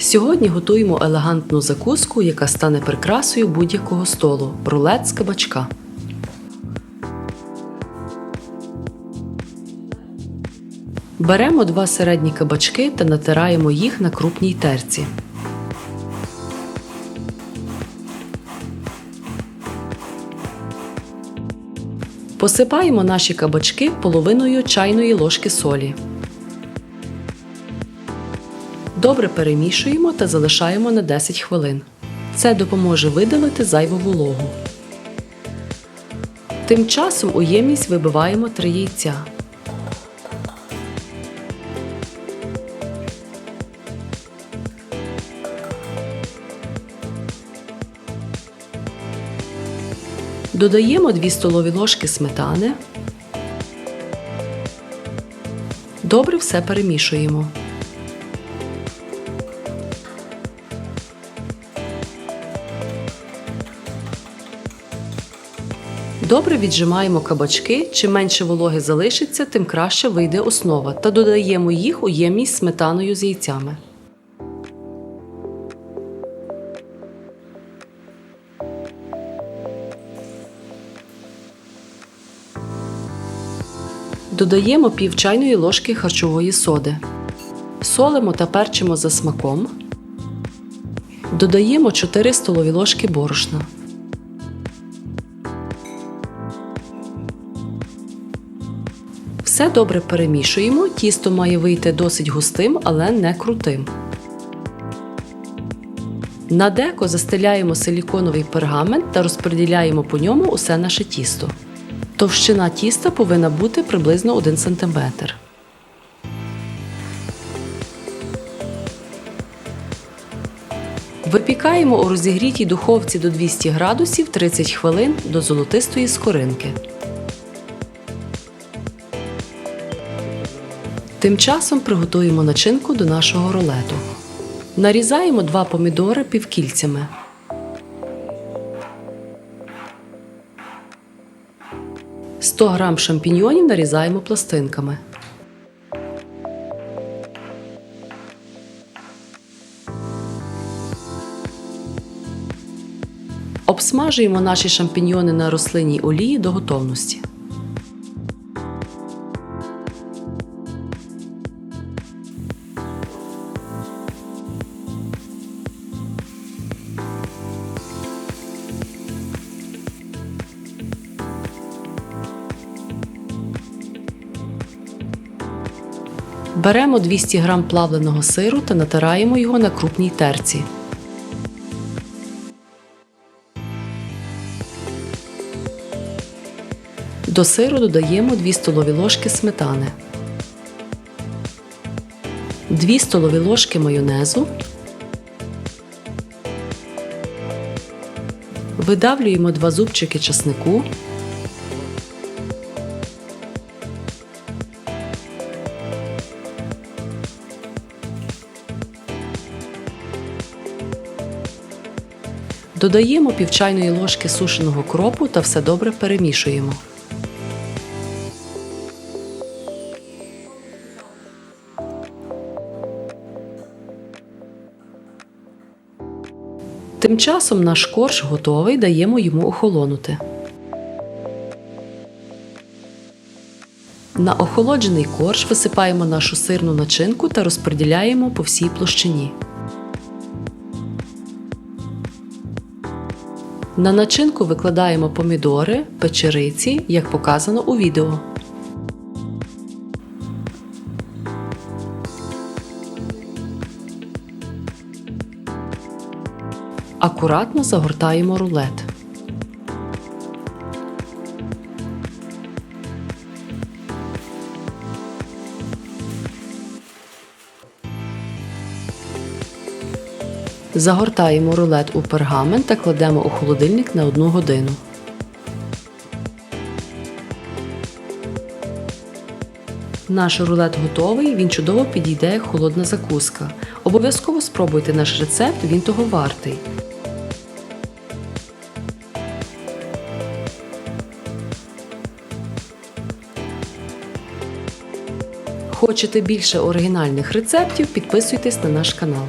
Сьогодні готуємо елегантну закуску, яка стане прикрасою будь-якого столу рулет з кабачка. Беремо два середні кабачки та натираємо їх на крупній терці. Посипаємо наші кабачки половиною чайної ложки солі. Добре перемішуємо та залишаємо на 10 хвилин. Це допоможе видалити зайву вологу. Тим часом у ємність вибиваємо 3 яйця. Додаємо 2 столові ложки сметани. Добре все перемішуємо. Добре віджимаємо кабачки. Чим менше вологи залишиться, тим краще вийде основа та додаємо їх у ємність сметаною з яйцями. Додаємо пів чайної ложки харчової соди. Солимо та перчимо за смаком. Додаємо 4 столові ложки борошна. Все добре перемішуємо. Тісто має вийти досить густим, але не крутим. На деко застеляємо силіконовий пергамент та розподіляємо по ньому усе наше тісто. Товщина тіста повинна бути приблизно 1 см. Випікаємо у розігрітій духовці до 200 градусів 30 хвилин до золотистої скоринки. Тим часом приготуємо начинку до нашого рулету. Нарізаємо два помідори півкільцями. – 100 г шампіньйонів нарізаємо пластинками. Обсмажуємо наші шампіньйони на рослинній олії до готовності. Беремо 200 г плавленого сиру та натираємо його на крупній терці. До сиру додаємо 2 столові ложки сметани, 2 столові ложки майонезу. Видавлюємо 2 зубчики часнику. Додаємо пів чайної ложки сушеного кропу та все добре перемішуємо. Тим часом наш корж готовий, даємо йому охолонути. На охолоджений корж висипаємо нашу сирну начинку та розподіляємо по всій площині. На начинку викладаємо помідори, печериці, як показано у відео. Акуратно загортаємо рулет. Загортаємо рулет у пергамент та кладемо у холодильник на 1 годину. Наш рулет готовий, він чудово підійде як холодна закуска. Обов'язково спробуйте наш рецепт, він того вартий. Хочете більше оригінальних рецептів? Підписуйтесь на наш канал.